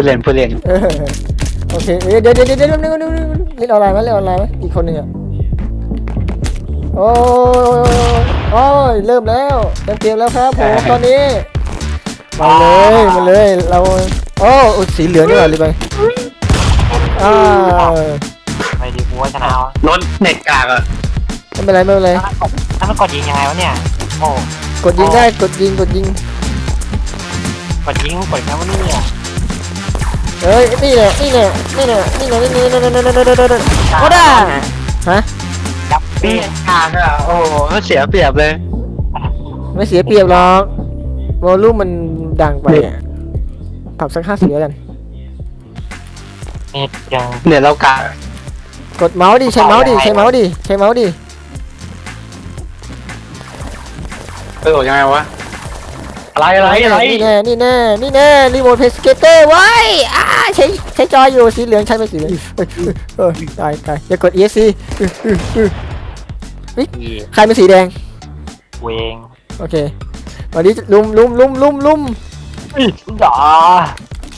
ดเล่นพูดเล่น โอเคเอ้ยเดี๋ยวเดี๋ยวเดี๋ยวเดี๋ยวเดี๋ยวเดี๋ยวเล่นออนไลน์ไหมเล่นออนไลน์ไหมอีกคนหนึ่งอะโอ้ยโอ้ยเริ่มแล้วเริ่มเกมแล้วครับผมตอนนี้มาเลยมาเลยเราโอ้สีเหลืองนี่หว่าเลยไปอ่าไม่ดีกูว่าชนะรถเน็ตกากอะไม่เป็นไรไม่เป็นไรแล้วมันกดยิงยังไงวะเนี่ยโอ้กดยิงได้กดยิงกดยิงกดยิงกดแค่ว่านี่อะ เอ้ยนี่แหละนี่แหละนี่แหละนี่แหละนี่แหละนี่แหละนี่แหละนี่แหละนี่แหลนี่ได้ฮะดับเนี่ยทานี่ะโอ้โหเนี่ยเปนี่นี่เลยนี่เนี่ยเปนี่ยบหรอกวอลนี่มมันดังไนี่ะปรับสักนี่สิบแล้วกันเน็ตยังเนี่ยเนี่กะกดเมาส์ดิใช้เมาส์ดินี่เมาส์ดิใช้เมาส์ดิเออยังไงวะนี่รอะไรอะไรนี่แนี่นี่แนี่นี่แนี่นี่นี่นี่เกเตอร์ไว้อ่ยนี่เนี่ยนี่เนี่ยนี่เนี่า ใช้ใช้จอยอยู่สีเหลืองใช้ไปสีเหลืองเอ้ตายตายอย่ากด ESC อสซีใครเป็นสีแดง เวงโอเควันนี้ลุมลุมลุมลุมลุมอุ้ยด่า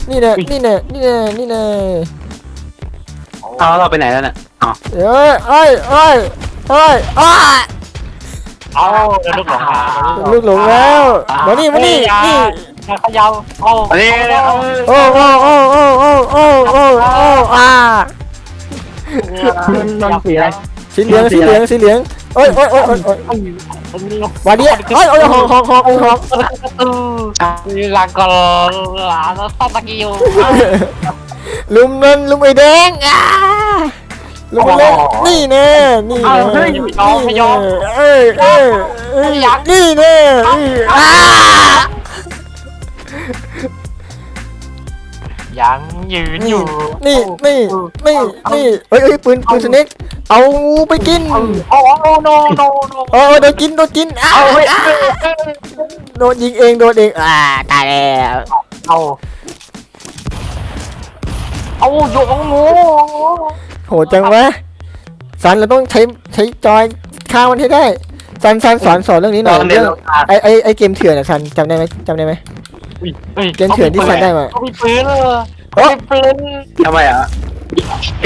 นี่แน่นี่แน่นี่แน่นี่แน่เอาเราไปไหนแล้วเน่ะอ๋เอ้ยเอ้ยเอ้ยเอ้ยอ้าเอาลูกลงลูกหลงแล้วมานี่มานี่นี่ อาเขย่าโอ้อันนี้โอ้โอ้โอ้โอ้โอ้โอ้โอ้โอ้อ่ามันสีอะไรสีเหลืองสีเหลืองสีเหลืองเอ้ยเอ้ยเอ้ยเอ้ยวันนี้เอ้ยเอ้ยหอกหอกหอกหอกลากรลาซาตะกิวลุมนั่นลุมไอ้แดงอ่าลุมเล็กนี่แน่นี่แน่นี่แน่เอ้ยเอ้ยนี่แน่อ่า ยังยืนอยู่ นี่นี่นี่นี่เฮ้ยเฮ้ยปืนปืนสเน็กเอางูไปกินโอ้โนโนโนโอ้โดนกินโดนกินเอ้าโดนยิงเองโดนเองอ่าตายแล้วเอาเอาโยงงูโหจังวะสันเราต้องใช้ใช้จอยฆ่ามันให้ได้สันสันสอนสอนเรื่องนี้หน่อยไอไอไอเกมเถื่อนอะสันจำได้ไหมจำได้ไหม เกมเถื่อนที่ฟันได้มาเขามีปืนเหรอเขามีปืนทำไมอะ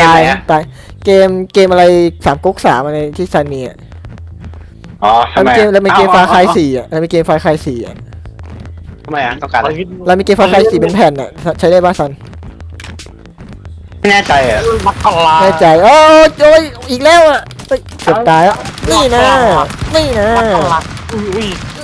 ตายตายเกมเกมอะไรสามก๊กสามอะไรที่ซันมีอะอ๋อทำไมเกมแล้วมีเกมฟาคายสี่อะแล้วมีเกมฟาคายสี่อะทำไมอะต้องการอะไรแล้วมีเกมฟาคายสี่เป็นแผ่นอะใช้ได้ป่ะซันไม่แน่ใจอะไม่แน่ใจโอ้ยอีกแล้วอะเกือบตายแล้วนี่นะนี่นะ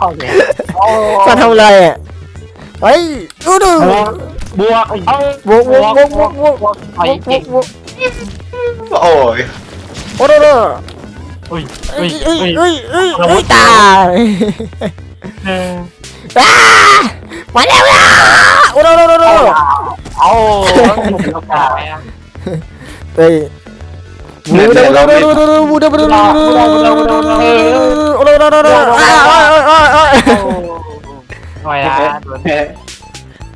โอเจะทำอะไรอะเฮ้ยดูดูบวกเอาบวกบวกบวกบวกบวกบวกไอ้เก่งบวกโอ้ยโอ้โหเฮ้ยเฮ้ยเฮ้ยเฮ้ยเฮ้ยตายอ้ามาแล้วล่ะโอ้โหโอ้โหโอ้โหเอาหมดโอกาสเฮ้ย หน่อยนะ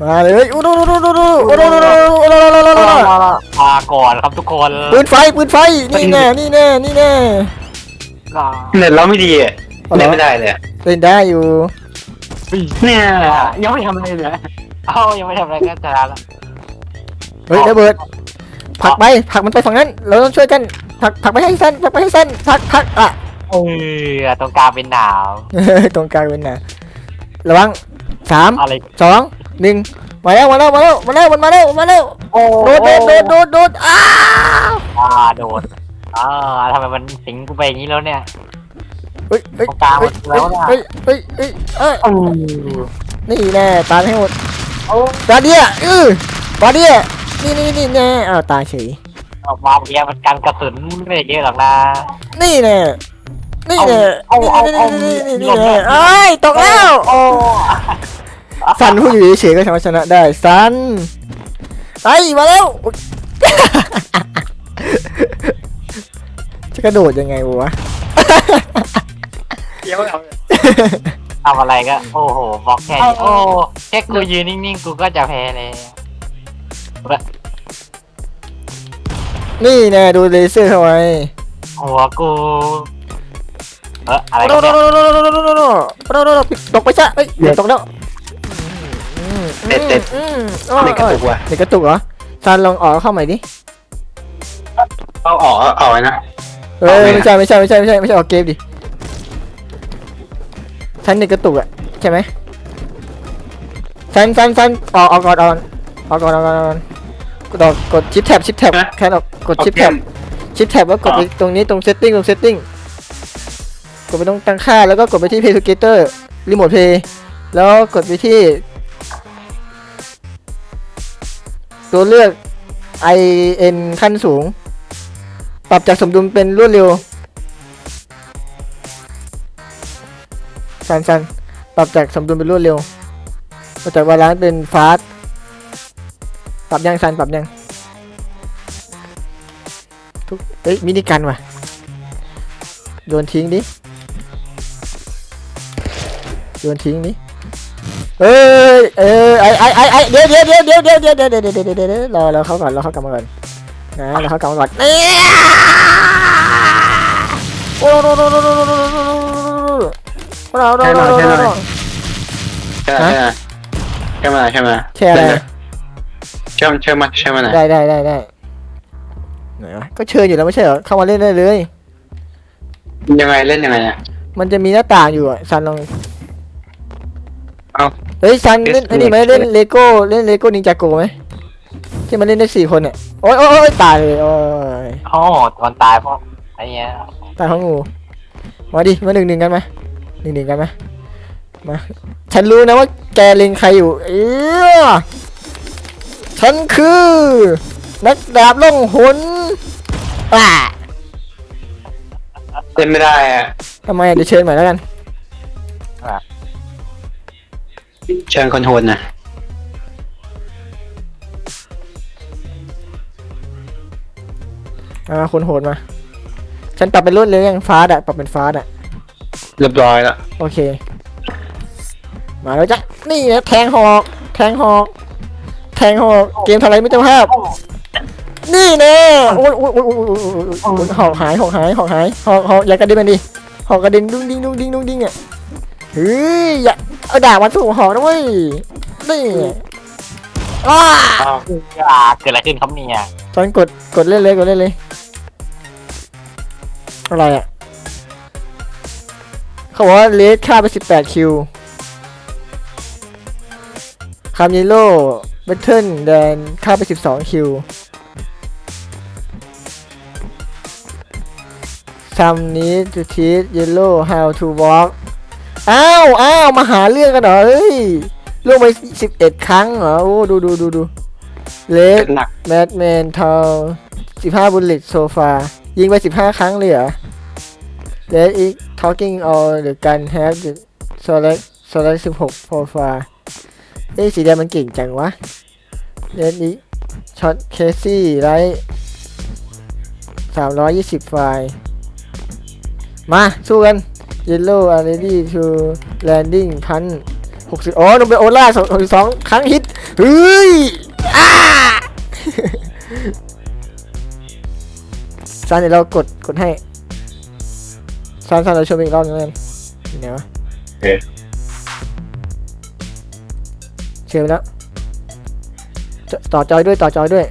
มาเลยโอ้โหโอ้โหโอ้โหโอ้โหโอ้โหโอ้โหโอ้โหโอ้โหมาก่อนครับทุกคนปืนไฟปืนไฟนี่แน่นี่แน่นี่แน่เน็ตเราไม่ดีเล่นไม่ได้เลยเล่นได้อยู่เนี่ยยังไม่ทำอะไรเลยเอ้ายังไม่ทำอะไรก็จะแล้วเฮ้ยระเบิดผักไปผักมันไปฝั่งนั้น เราต้องช่วยกัน ผลักผลักไปให้สั้นผลักไปให้สั้นผลักผลักอะเออตรงกลางเป็นหนาวตรงกลางเป็นน่ะระวังสามอะไรสองหนึ่งมาแล้วมาแล้วมาแล้วมาแล้วมันมาแล้วมันมาแล้วโอ้โดดโดดโดดโดดโดดอ้าวอ่าโดดอ่าทำไมมันสิงกูไปอย่างนี้แล้วเนี่ยเฮ้ยเฮ้ยตรงกลางมันแล้วน่ะเฮ้ยเฮ้ยเฮ้ยเอ้ยโอ้นี่แน่ตายให้หมดโอ้บาเดียอือบาเดียนี่นี่นี่แน่อ้าวตายเฉย มาเบียมันกันกระสุนไม่ได้เยอะหรอกนะ นี่แน่นี่แน่เอาเอาเอานี่นี่นี่เอาแน่เอ้ยตกแล้วโอ้ซันพูดอยู่เฉยๆก็สามารถชนะได้ซันไอ้มาแล้วจะกระโดดยังไงวะเดี๋ยวเอาทำอะไรก็ โอ้โหบล็อกแค่โอ้แค่กูยืนนิ่งๆ กูก็จะแพ้เลย นี่แน่ดูเลเซอร์เข้าไว้หัวกู เอออะไรโดกันโดเนี่ย โดโดโดโดโดโดโดโดโดตกไปซะเอ้ยเดี๋ยวตกแล้วอืมเด็ดเด็ด อืมอืมเด็กกระตุกว่ะเด็กกระตุกเหรอซันลองออกเข้าใหม่ดิเอาออกเอาเอาไว้นะ เอ้ยออกไหมไม่ใช่ไม่ใช่ไม่ใช่ไม่ใช่ไม่ใช่ออกเกมดิซันเด็กกระตุกอะใช่ไหมซันซันซันออกออกก่อนออกออกก่อนออกก่อนออกก่อนกดออกกดชิปแท็บชิปแท็บแค่ออก กดชิปแท็บชิปแท็บแล้วกดไปตรงนี้ตรง setting ตรง setting กดไปตรงตั้งค่าแล้วก็กดไปที่ play together remote play แล้วกดไปที่ ตัวเลือก i n ขั้นสูง ปรับจากสมดุลเป็นรวดเร็วสันสันปรับจากสมดุลเป็นรวดเร็วปรับจากบาลานซ์เป็นฟาสปรับยังสันปรับยัง ทุกเอ้ยมินิกันว่ะ โยนทิ้งดิโยนทิ้งดิเอ้ยเอ้ยไอไอไอไอเดี๋ยวเดี๋ยวเดี๋ยวเดี๋ยวเดี๋ยวเดี๋ยวเดี๋ยวเดี๋ยวเดี๋ยวเดี๋ยวเดี๋ยวเดี๋ยวรอรอเขาก่อนรอเขากลับมาก่อนนะรอเขากลับมาก่อนเนี่ยโอ้โหโอ้โหโอ้โหโอ้โหโอ้โหโอ้โหโอ้โหโอ้โหโอ้โหโอ้โหใช่ไหมใช่ไหมใช่ไหมแชร์อะไรเชื่อมเชื่อมมาเชื่อมมาไหนได้ได้ได้ได้ ไหนวะก็เชิญอยู่แล้วไม่ใช่เหรอเข้ามาเล่นได้เลย ยังไงเล่นยังไงเนี่ยมันจะมีหน้าต่างอยู่อะซันลองเอา เฮ้ยซันเล่น Yes, ไอ้นี่ไหม yes. เล่นเลโก้เล่นเลโก้นินจาโกไหมที่มันเล่นได้สี่คนเนี่ยโอ้ยโอ้ยโอ้ยตายเลยโอ้ยโอ้ตอนตายเพราะไอ้เนี้ยตายเพราะงูมาดิมาหนึ่งหนึ่งกันไหมหนึ่งหนึ่งกันไหมมาฉันรู้นะว่าแกเล็งใครอยู่เออฉันคือ นักดาบล่องหน อ่าเล่นไม่ได้อะทำไมอะเดี๋ยวเชิญใหม่แล้วกัน เชิญคนโหดนะอ่าคนโหดมา ฉันปรับเป็นรวดเร็วยังฟาสอะปรับเป็นฟาสอะเรียบร้อยแล้วโอเค มาแล้วจ้ะนี่นะแทงหอก แทงหอก แทงหอก เกมทำไรไม่เจ้าภาพ นี่แน่โอ้ยโอ้ยโอ้ยโอ้ยโอ้ยโอ้ยโอ้ยหอกหายหอกหายหอกหายหอกหอกอย่ากระเด็นมันดิหอกกระเด็นดุ้งดิ้งดุ้งดิ้งดุ้งดิ้งอะเฮ้ยอย่าเอาดาบมาสู้หอกนะเว้ยนี่อ้าอ้าวอ่าเกิดอะไรขึ้นครับเนี่ยตอนกดกดเล่นเลยกดเล่นเลยอะไรอะเขาบอกว่าเลสฆ่าไป18คิวคามิโลเบทเทิลแดนฆ่าไป12คิวซัมนี้ทู ทีสเยลโล่ how to walk อ้าวอ้าวมาหาเรื่องกันเหรอเฮ้ยล่วงไป11ครั้งเหรอ โอ้ดูดูดูดูเลสหนัก แมดแมนทาวสิบห้าบุลเลตโซฟา ยิงไปสิบห้าครั้งเลยเหรอ Let it talking all the gun have the select select สิบหกโปรไฟล์เอ้ยสีแดงมันเก่งจังวะ Let it shot Casey ไรสามร้อยยี่สิบไฟล์ มาสู้กัน Yellow are ready to landing พันหกสิบอ๋อลงไปโอล่าสองสองครั้งฮิตเฮ้ยอ้าซานเดี๋ยวเรากดกดให้ซานซานเราชมอีกรอบนึงเลยอยู่ไหนวะโอเคเชื่อไปแล้วจต่อจอยด้วยต่อจอยด้วย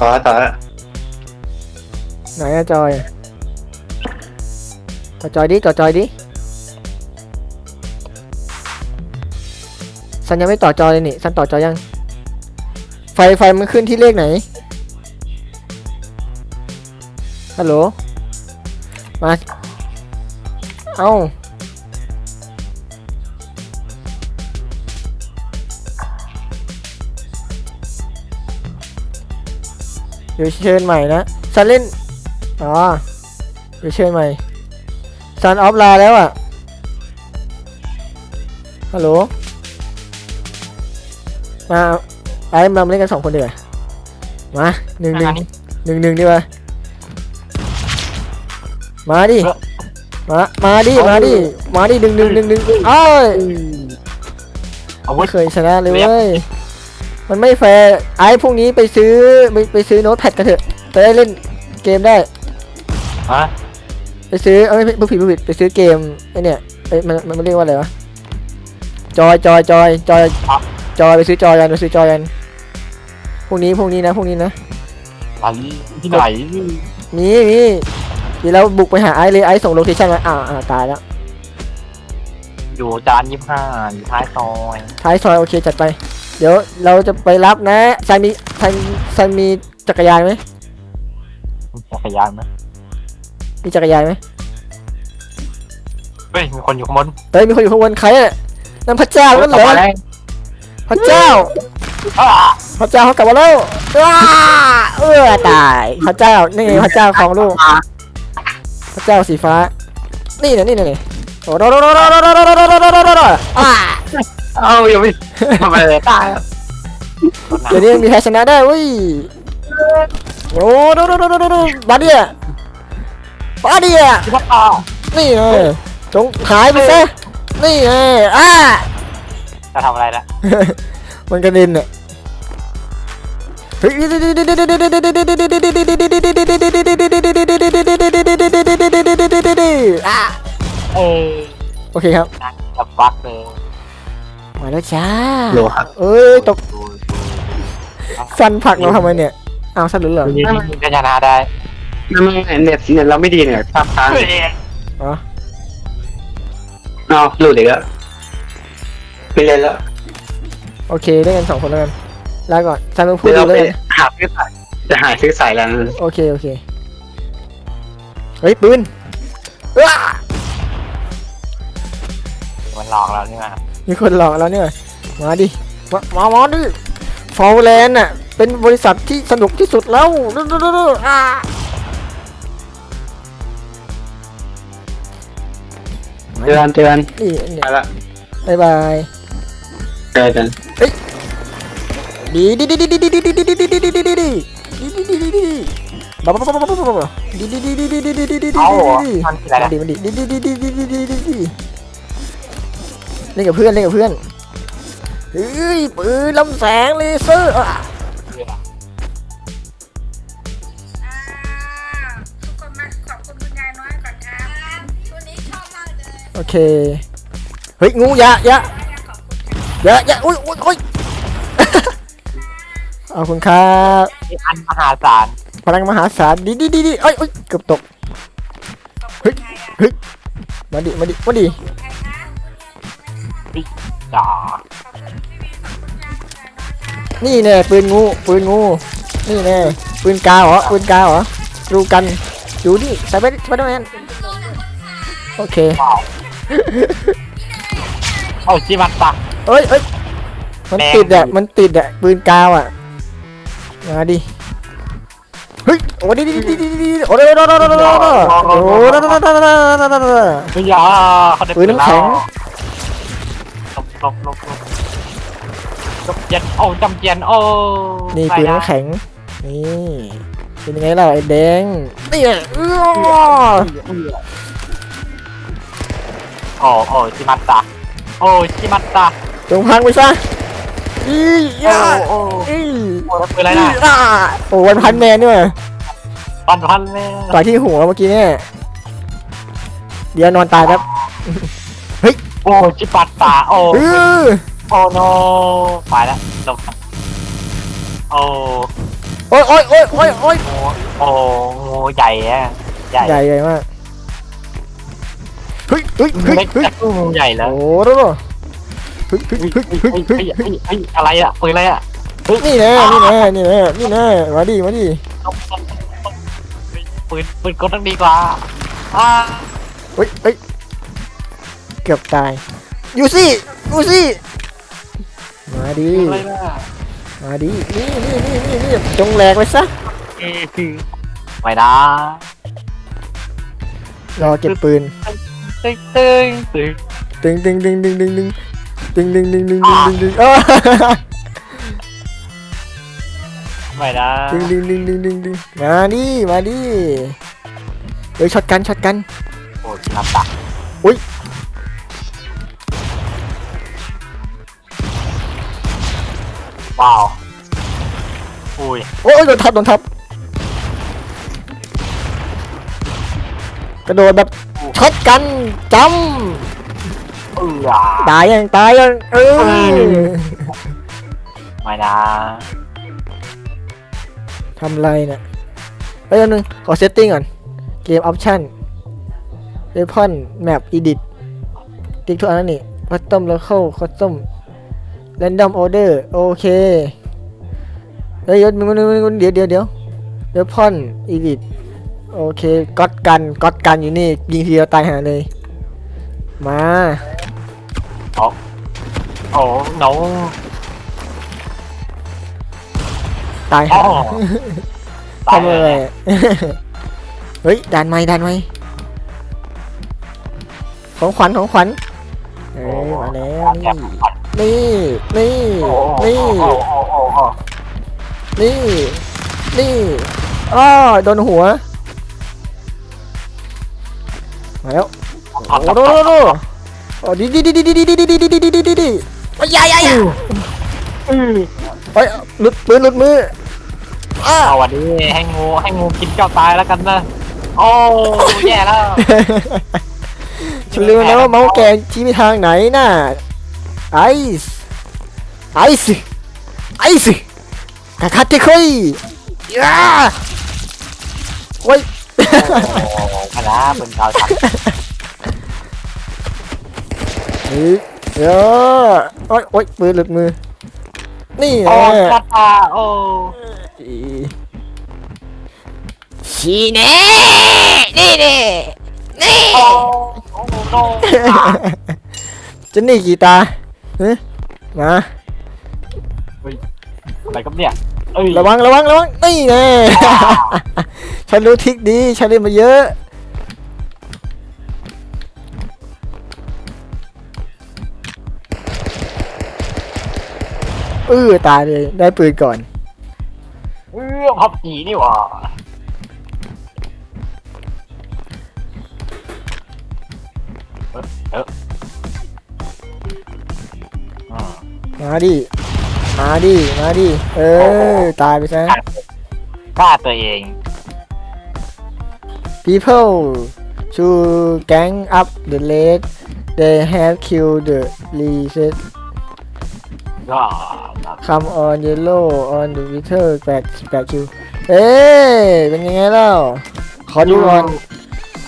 ต่อแล้วต่อแล้วไหนอะจอยต่ อจอยดิต่อจอยดิซันยังไม่ต่อจอยเลยนี่ซันต่อจอยยัง ไฟไฟมันขึ้นที่เลขไหนฮัลโหลมาเอ้าเดี๋ยวเชิญใหม่นะซันเล่นอ๋อเดี๋ยวเชิญใหม่ ซันออฟไลน์แล้วอะ ฮัลโหล มาไอ้มาเล่นกันสองคนดีกว่ามาหนึ่งหนึ่งหนึ่งหนึ่งดีกว่ามาดิ มา มาดิ มาดิ มาดิหนึ่งหนึ่งหนึ่งหนึ่งเอ้ยอาวุไม่ธเคยชนะเลยเรียบเว้ย มันไม่แฟร์ไอ้พวกนี้ไปซื้อไปไปซื้อโน้ตแพดกันเถอะจะได้เล่นเกมได้ฮะ ไปซื้อเอ้ยไม่ผู้ผิดผู้ผิดไปซื้อเกมไอเนี่ยไอยมันมันมันเรียกว่าอะไรวะจอยจอยจอยจอยจอยไปซื้อจอยกันไปซื้อจอยกันพวกนี้พวกนี้นะพวกนี้นะไหนที่ไหนมีมีเดี๋ยวเราบุกไปหาไอซ์เลยไอซ์ส่งโลเคชั่นมาอ่าอ่าตายแล้วอยู่จานยี่ห้าอยู่ท้ายซอยท้ายซอยโอเคจัดไป เดี๋ยวเราจะไปรับนะซันมีซันซันมีจักรยานไหมจักรยานไหม มีจักรยานไหมเฮ้ยมีคนอยู่ข้างบนเฮ้ยมีคนอยู่ข้างบนใครอะนั่นพระเจ้านั่นเหรอกลับมาแล้วพระเจ้าอ้าพระเจ้าเขากลับมาแล้วว้าเออตายพระเจ้านี่ไงพระเจ้าของลูกพระเจ้าสีฟ้า นี่นะนี่นะนี่โอ้โดโดโดโดโดโดโดโดโดโดโดโดโดอ่าเอ้ายังไม่ทำอะไรเลยตายเดี๋ยวนี้มีใครชนะได้เว้ยโอ้โดโดโดโดโดโดบาเดีย บาดียที่พักต่อนี่ไงจงหายไปซะนี่ไงอ่าจะทำอะไรละมันกระเด็นอะเฮ้ยอะเออโอเคครับจะบักเลยมาแล้วจ้าโลครับเอ้ยตกฟันผักเราทำไมเนี่ย เอาสันหรือเหรอยิงก็ชนะได้ นั่นไม่เน็ตเน็ตเราไม่ดีเนี่ยภาพค้างอ๋อเอาหลุดอีกแล้วไม่เล่นแล้วโอเคได้กันสองคนแล้วกันลาก่อนซันมึงพูดเดี๋ยวดีเราเลไปยหาซื้อสายจะหาซื้อสายแล้วโอเคโอเคเฮ้ยปืนอ้ามันหลอกเรานี่มามีคนหลอกเราเนี่ยมาดิมามามาดิฟอลแลนด์น่ะเป็นบริษัทที่สนุกที่สุดแล้วดูดูดูดูอ่า เตือนเตือนนี่เนี่ไปยละบายบายเจอกันดีดีดีดีดีดีดีดีดีดีดีดีดีดีดีดีดีดีดีบ้าบ้าบ้าบ้าบ้าบ้าดีดีดีดีดีดีดีดีดีดีเอ้าดีมันคืออะไรดีมันดีดีดีดีดีดีดีดีดีเล่นกับเพื่อนเล่นกับเพื่อนเฮ้ยปืนลำแสงเลเซอร์อะอ่ โอเค เฮ้ย งูยะยะขอบคุณครับยะยะอุ้ยอุ้ยอุ้ยเอาคุณครับมีอันมหาศาลพลังมหาศาลดีดีดีดีเอ้ยเอ้ยเกือบตกขอบคุณยายอะมาดิมาดิมาดิใครนะคุณยายด่าขอบคุณพี่วีขอบคุณยายคุณยายน้อยครับนี่แน่ปืนงูปืนงูนี่แน่ปืนกาวเหรอปืนกาวเหรอดูกันดูดิสไปสไปเดอร์แมนโอเค โอ้ชิมันตะเอ้ยเอ้ยมันแรงติดอะอยู่มันติดอะ ปืนกาวอะ มาดิ เฮ้ย โอ้ดิดิดิดิดิดิโอ้โหโอ้โหโอ้โหโอ้โหโอ้โหโอ้โหโอ้โหโอ้โหโอ้โหเฮ้ยอย่าเขาได้ปืนน้ำแข็งลบลบลบลบจำเจียนโอ้จำเจียนโอ้นี่ปืนน้ำแข็งนี่เป็นยังไงล่ะไอ้แดงนี่แหละอื้อโอ้โอ้ ชิมันตะโอ้ชิมันตะจงพังไปซะอีโอ้ย่าโอ้อีโอ้แล้วปืนอะไรนะอ่าโอ้วันพันแมนด้วยปันพันเลยต่อยที่หัวเมื่อกี้เนี่ยเดี๋ยวนอนตายแป๊บโอ้ชิปัตตาโอ้เออโอ้โนไปแล้วลงโอ้โอ้ยโอ้ยโอ้ยโอ้ยโอ้ยโอ้โอ้งูใหญ่อะใหญ่ ใหญ่ใหญ่มาก เฮ้ยเฮ้ยเฮ้ยเล็กเฮ้ยแต่งูใหญ่แล้วโอ้โหเฮ้ยเฮ้ยเฮ้ยเฮ้ยเฮ้ยเฮ้ยเฮ้ยเฮ้ยอะไรอะปืนอะไรอะนี่แน่นี่แน่นี่แน่นี่แน่มาดิมาดิปืนปืนกดต้องดีกว่าอ่าเฮ้ยเฮ้ยเกือบตายอยู่สิอยู่สิมาดีอะไรนะมาดีนี่นี่นี่นี่นี่จงแหลกไปซะไม่นะรอเก็บปืน ตึ้งตึ้งตึ้งดึงดึงดึงดึงดึงดึงดึงดึงดึงดึงดึงดึงดึงอ้าไม่นะดึงดึงดึงดึงดึงดึงมาดิมาดิเฮ้ยช็อตกันช็อตกันโอ้ยน้ำตักอุ๊ยว้าวอุ้ยโอ้ยโดนทับโดนทับกระโดดแบบ ช็อตกันจเอือำตายยังตายยังเออไม่นะทำไรเนี่ยเฮ้ยอันนึงขอเซตติ้งก่อน เกมออปชั่นเวพอนแมปอีดิทติ๊กทุกอันนั่นนี่คัสตอมแล้วเข้าคัสตอมแรนดอมออเดอร์โอเคเฮ้ยยศมึงมึงมึงมึงเดี๋ยวเดี๋ยวเดี๋ยวเวพอนอีดิท โอเคก็อดกันก็อดกันอยู่นี่ยิงทีเดียวตายหาเลย มาโอ้หนูตายอ๋หาอตายทำเลอะไรยอะเฮ้ยดันไหมดันไหมของขวัญของขวัญเอ้ยมาแล้วนี่นี่โอ้โหนี่โอ้โหโอ้โหนี่นี่อ้อโดนหัว มาแล้วโอ้โหโดโดโดโอ้ดีดีดีดีดีดีดีดีดีดีดีดีดีดีโอ้ยยายยายโอ้ยหลุดปืนหลุดมืออ้าเอาวันนี้ให้งูให้งูกินเจ้าตายแล้วกันนะโอ้แย่แล้วฉันลืมแล้วว่าเมาส์แกงชี้ไปทางไหนน่ะไอซ์ไอซ์ไอซ์กาคาเตคุยย่าโอ้ยโอ้ คณะเป็นชาวชักเฮ้ยเออโอ้ยโอ้ยปืนหลุดมือ นี่โอ้แน่กระตาโอ้ชีเน่นี่เน่นี่โอ้โอ้โนจะหนี่กี่ตาเฮ้ยมาอะไรกับเนี่ย เอ้ยระวังระวังระวังนี่ไงฉันรู้ทริกดีฉันเล่นมาเยอะเออตายเลยได้ปืนก่อน เออพับจีนี่หว่าเออเอออืมมาดิ มาดิ มาดิ เออ ตายไปซะฆ่าตัวเอง people to gang up the leg they have killed the reset ก็ come on yellow on the Twitter 8 8คิวเอ๊เป็นยังไงเล่า ขอดูก่อน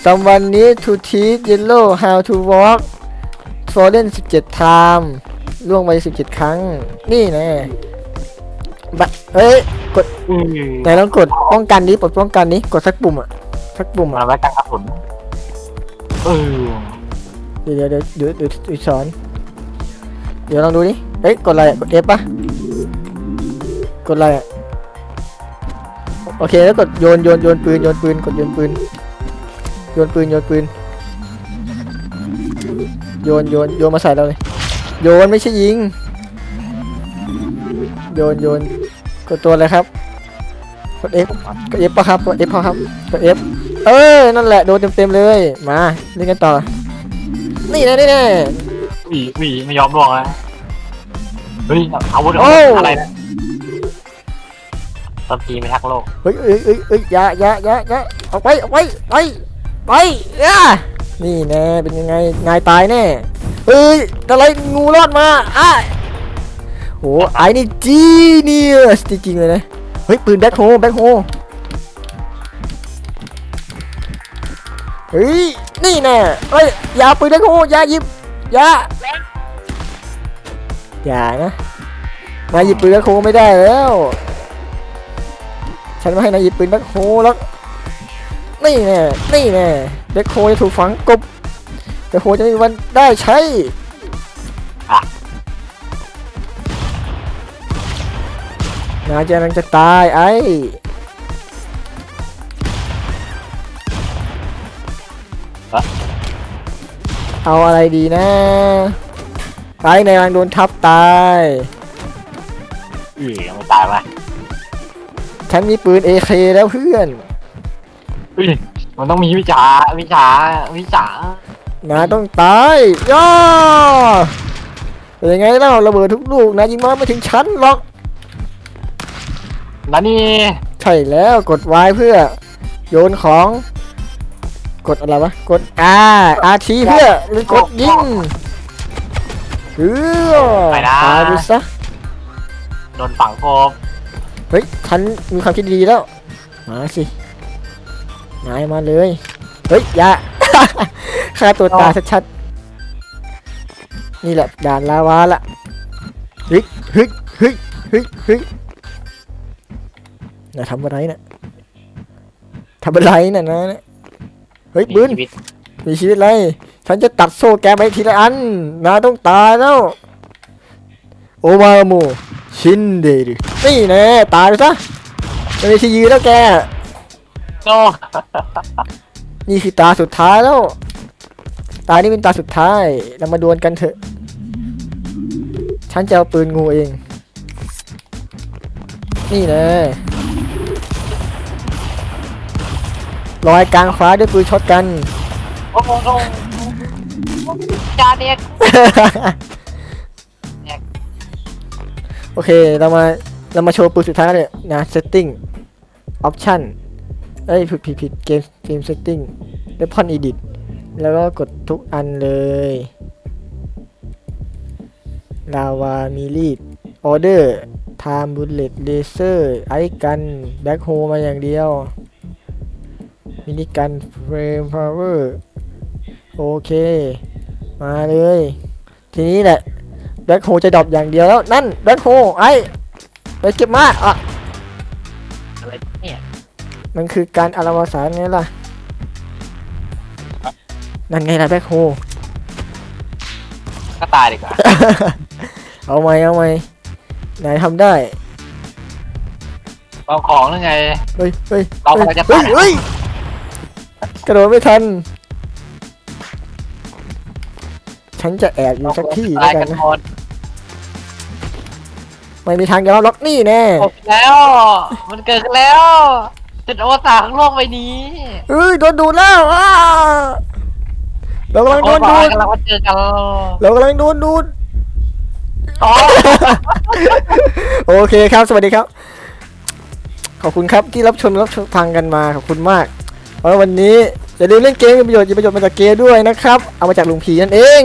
someone need to teach yellow how to walk fallen 17 time ล่วงไป17ครั้ง นี่แนะบะเอ้ย กดอืมไหนลองกดป้องกันนี้ปลดป้องกันนี้กดสักปุ่มอะ สักปุ่มมาอะ ไว้กันกระสุนเออเดี๋ยวเดี๋ยวเดี๋ยวเดี๋ยวเดี๋ยวสอน เดี๋ยวลองดูดิเอ้ย กดอะไรอะกด F ปะกดอะไรอะโอเค แล้วกดโยนโยนโยนปืนโยนปืน กดโยนปืน โยนปืนโยนปืน โยนโยนโยนมาใส่เราเลย โยนไม่ใช่ยิง โยนโยนกดตัวอะไรครับกด F กด F ปะครับกด F ปะครับกด F เออนั่นแหละโดนเต็มๆเลยมาเล่นกันต่อ นี่นะนี่นะหวีหวีไม่ยอมล่วงแล้วเฮ้ยอาวุธโอ้อะไรนะตบทีไม่ทักโลกเฮ้ยเฮ้ยเฮ้ยเฮ้ยอย่าอย่าอย่าอย่าออกไปออกไปไปไปอะนี่แน่เป็นยังไงนายตายแน่ เฮ้ยอะไรงูรอดมาอะโหไอ้นี่จีเนียสจริงๆเลยนะ เฮ้ย ปืนแบ็คโฮแบ็คโฮเฮ้ย นี่แน่เฮ้ย อย่าปืนแบ็คโฮอย่าหยิบ อย่า อย่านะนายหยิบปืนแบ็คโฮไม่ได้แล้ว ฉันไม่ให้นายหยิบปืนแบ็คโฮแล้ว นี่แน่นี่แน่เด็กโคจะถูกฝังกบ เด็กโคจะไม่มีวันได้ใช้นายจะกำลังจะตายไอ้เอาอะไรดีนะไปในรังโดนทับตายอือยังไม่ตายมาฉันมีปืน AK แล้วเพื่อนอุ้ยมันต้องมีวิชาวิชาวิชา นาต้องตายย่าเป็นยังไงเล่าระเบิดทุกลูกนะยิงมาไม่ถึงชั้นหรอกแล้วนี่ใช่แล้วกด Y เพื่อ โยนของ กดอะไรวะกด R R T เพื่อหรือกดยิงเออตายไปซะโดนฝังกบเฮ้ยฉันมีความคิดดีแล้วมาสินายมาเลยเฮ้ยอย่า ฆ่าตัวตายชัดๆ นี่แหละด่านลาวาละเฮ้ยเฮ้ยเฮ้ยเฮ้ยเฮ้ยน่าทำอะไรน่ะทำอะไรน่ะนะเฮ้ยบืนมีชีวิตมีชีวิตอะไรฉันจะตัดโซ่แกไปทีละอันนาต้องตายแล้วโอมาโมชินเดรินี่แน่ตายไปซะไม่มีที่ยืนแล้วแกโอ้นี่คือตาสุดท้ายแล้ว ตานี่เป็นตาสุดท้าย เรามาดวลกันเถอะ ฉันจะเอาปืนงูเอง นี่แน่ลอยกลางฟ้าด้วยปืนช็อตกัน โอ้โหจาเด็กโอเค เรามา เรามาโชว์ปืนสุดท้ายกันเลยนะ setting option เอ้ย ผิดผิดผิดเกมเกม setting weapon edit แล้วก็กดทุกอันเลยลาวามีลีด order time bullet laser ไอกันแบ็คโฮมาอย่างเดียว มินิกันเฟรมพาวเวอร์โอเค มาเลย ทีนี้แหละแบ็คโฮจะดรอปอย่างเดียวแล้ว นั่นแบ็คโฮไอ้ไปเก็บมาอะอะไรเนี่ย มันคือการอารวาสารไงล่ะ นั่นไงล่ะแบ็คโฮก็ตายดีกว่าเอาไหมเอาไหมไหนทำได้เอาของหรือไง เฮ้ยเฮ้ยเราเฮ้ยกำลังจะเฮ้ยตาย เฮ้ยกระโดดไม่ทัน ฉันจะแอบอยู่สักที่แล้ตายวกักันนนะหมดไม่มีทางยอมล็อกนี่แน่จบแล้ว มันเกิดขึ้นแล้วจุดอวสานของโลกใบนี้เฮ้ยโดนดูดแล้วอ้า เรากำลังโอ้โดนยดูดกำลังมาเจอกันเรากำลังโดนดูดอ๋อโอเคครับ สวัสดีครับ ขอบคุณครับที่รับชมรับฟังกันมาขอบคุณมากเพราะวันนี้อย่าลืมเล่นเกมมีประโยชน์มีประโยชน์มาจากเกมด้วยนะครับ เอามาจากลุงพีนั่นเอง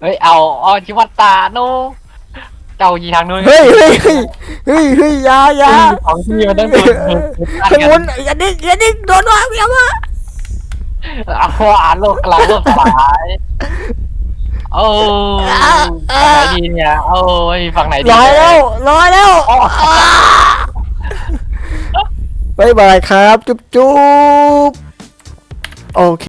เฮ้ยเอาเอาชิวัตตาโนเจ้ายีทางนู้นเฮ้ยเฮ้ยเฮ้ยเฮ้ยเฮ้ยอยาอยาของที่มันต้องโดนขางบนอย่าดิ้งอย่าดิ้งโดนว่าอย่ามา เอาอ่านโลกกลางโลกสลายโอ้ฝั่งไหนดีเนี่ยโอ้ยฝั่งไหนดีลอยแล้วลอยแล้วบายบายครับ จุ๊บจุ๊บโอเค